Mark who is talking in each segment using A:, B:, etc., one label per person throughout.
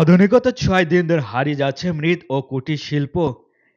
A: আধুনিকতার ছয় দিন ধরে হারিয়ে যাচ্ছে মৃৎ ও কুটির শিল্প।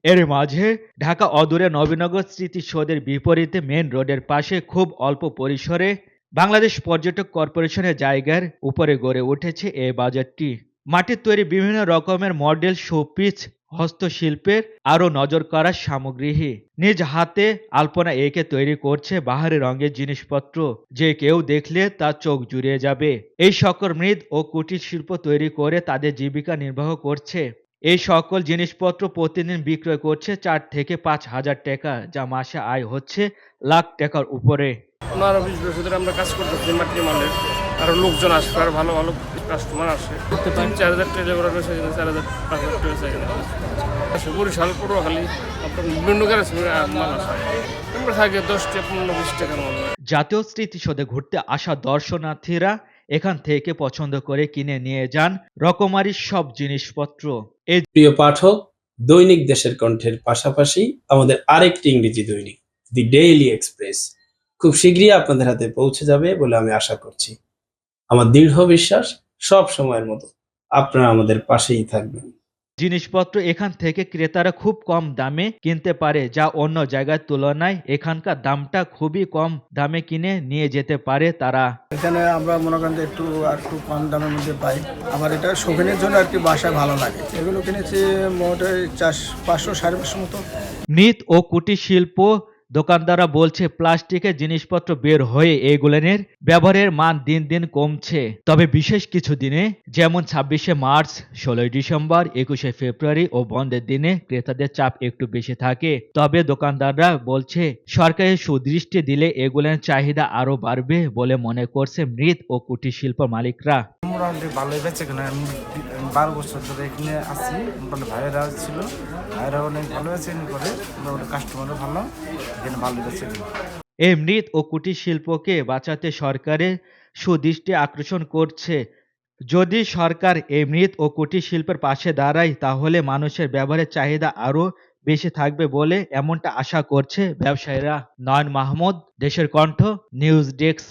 A: এর মাঝে ঢাকা অদূরে নবীনগর স্মৃতিসৌধের বিপরীতে মেন রোডের পাশে খুব অল্প পরিসরে বাংলাদেশ পর্যটক কর্পোরেশনের জায়গার উপরে গড়ে উঠেছে এই বাজারটি। মাটির তৈরি বিভিন্ন রকমের মডেল, শোপিস হস্তশিল্পের আরও নজর করা সামগ্রী নিজ হাতে আলপনা একে তৈরি করছে বাহারি রঙের জিনিসপত্র। যে কেউ দেখলে তার চোখ জুড়িয়ে যাবে। এই সকল মৃৎ ও কুটির শিল্প তৈরি করে তাদের জীবিকা নির্বাহ করছে। এই সকল জিনিসপত্র প্রতিদিন বিক্রয় করছে চার থেকে পাঁচ হাজার টাকা, যা মাসে আয় হচ্ছে লাখ টাকার উপরে।
B: পনেরো বিশ বছর ধরে আমরা কাজ করতেছি মাটির মালের আরও লোকজন আসবে আর ভালো ভালো কাস্টমার আসে। তিন চার হাজার টাকা লেবার রয়েছে এখানে চার হাজার পাঁচ হাজার টাকা আসে বরিশাল পটুয়াখালী আপনার বিভিন্ন গাড়ি মাল আসে। আমরা থাকে দশ টাকা পনেরো বিশ টাকার মাল।
A: জাতীয় স্মৃতিসৌধে ঘুরতে আসা দর্শনার্থীরা এখান থেকে পছন্দ করে কিনে নিয়ে যান রকমারি সব জিনিসপত্র। এই
C: প্রিয় পাঠক দৈনিক দেশের কণ্ঠের পাশাপাশি আমাদের আরেকটি ইংরেজি দৈনিক দি ডেইলি এক্সপ্রেস খুব শীঘ্রই আপনাদের হাতে পৌঁছে যাবে বলে আমি আশা করছি। আমার দৃঢ় বিশ্বাস সব সময়ের মতো আপনারা আমাদের পাশেই থাকবেন।
A: জিনিসপত্র এখান থেকে ক্রেতারা খুব কম দামে কিনতে পারে যা অন্য জায়গার তুলনায় এখানকার দামটা খুবই কম দামে কিনে নিয়ে যেতে পারে তারা।
D: এখানে আমরা মনে করেন যে একটু আর একটু কম দামের মধ্যে পাই। আমার এটা শৌখিনের জন্য আর কি বাসায় ভালো লাগে। এগুলো কিনেছি মোটামুটি চার পাঁচশো সাড়ে পাঁচশো মতো।
A: মৃৎ ও কুটির শিল্প দোকানদাররা বলছে, প্লাস্টিকের জিনিসপত্র বের হয়ে এগুলোনের ব্যবহারের মান দিন দিন কমছে। তবে বিশেষ কিছু দিনে, যেমন ছাব্বিশে মার্চ, ষোলোই ডিসেম্বর, একুশে ফেব্রুয়ারি ও বন্ধের দিনে ক্রেতাদের চাপ একটু বেশি থাকে। তবে দোকানদাররা বলছে, সরকারের সুদৃষ্টি দিলে এগুলোর চাহিদা আরও বাড়বে বলে মনে করছে মৃৎ ও কুটির শিল্প মালিকরা।
E: মোটামুটি ভালোই কেন। আমি বারো বছর ধরে এখানে আছি। মোটামুটি ভাইয়েরা ছিল ভাইয়েরা অনেক ভালো বেঁচে করে মোটামুটি কাস্টমারও ভালো, এখানে ভালো কেন।
A: এই মৃৎ ও কুটির শিল্পকে বাঁচাতে সরকারের সুদৃষ্টি আকর্ষণ করছে। যদি সরকার এই মৃৎ ও কুটির শিল্পের পাশে দাঁড়ায়, তাহলে মানুষের ব্যবহারের চাহিদা আরও বেশি থাকবে বলে এমনটা আশা করছে ব্যবসায়ীরা। নয়ন মাহমুদ, দেশের কণ্ঠ, নিউজ ডেস্ক।